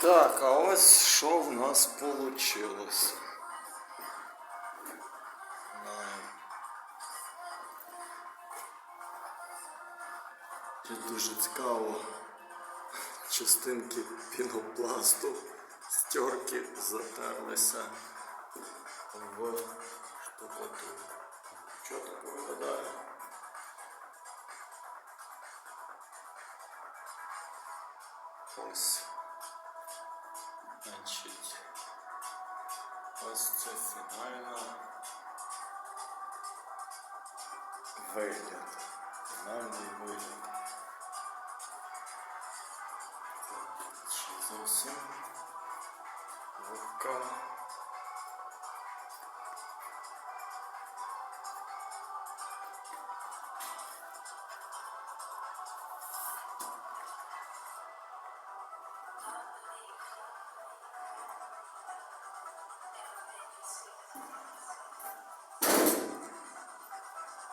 Так, а ось що в нас получилось. Це дуже цікаво. Частинки пінопласту стерки затерлися в штукатурку. Що так виглядає? Ось. Значить, ось це фінально вигляд. Фінальний вигляд. Ще зовсім вогка.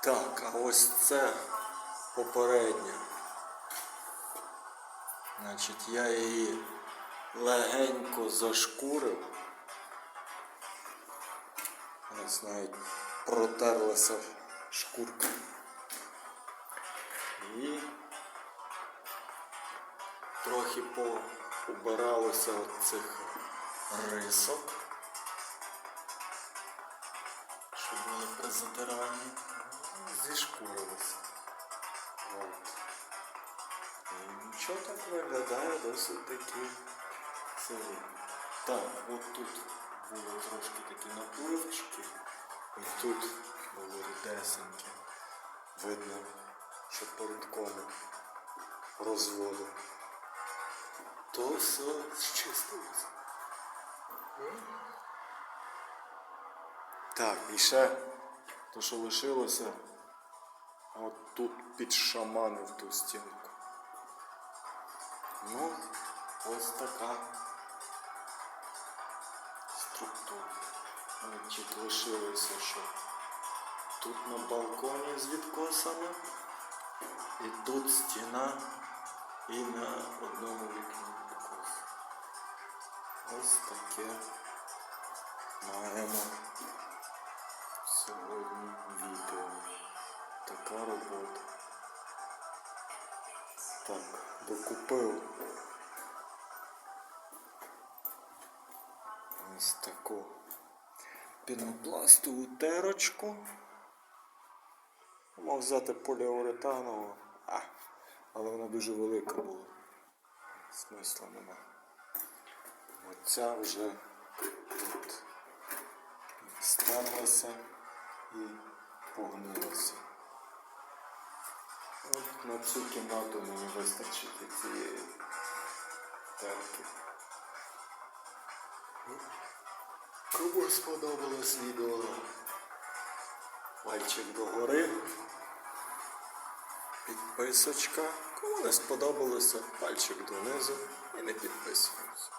Так, а ось це попередня. Значить, я її легенько зашкурив. Ось навіть протерлася шкурка. І трохи поубиралося от цих рисок, щоб були при затиранні. Зішкурилися. І нічого так виглядає досить таки сильно. Так, от тут було трошки такі напливчики. І тут було рідесеньке. Видно, що перед комом розводу. То все зчистилося. Так, і ще то, що лишилося, от тут підшаманив ту стінку. Ну, ось така структура. Значить, лишилося, що тут на балконі з відкосами, і тут стіна, і на одному вікні відкос. Ось таке маємо сьогодні відео. Така робота. Так, докупив ось таку пінопластову терочку. Мав взяти поліуретанову, а, але вона дуже велика була. Смисла нема. Оця вже тут стерлася і погнулася. На цю кімнату мені вистачить цієї терки. Кому сподобалось відео? Пальчик догори. Підписочка. Кому не сподобалося, пальчик донизу і не підписуємося.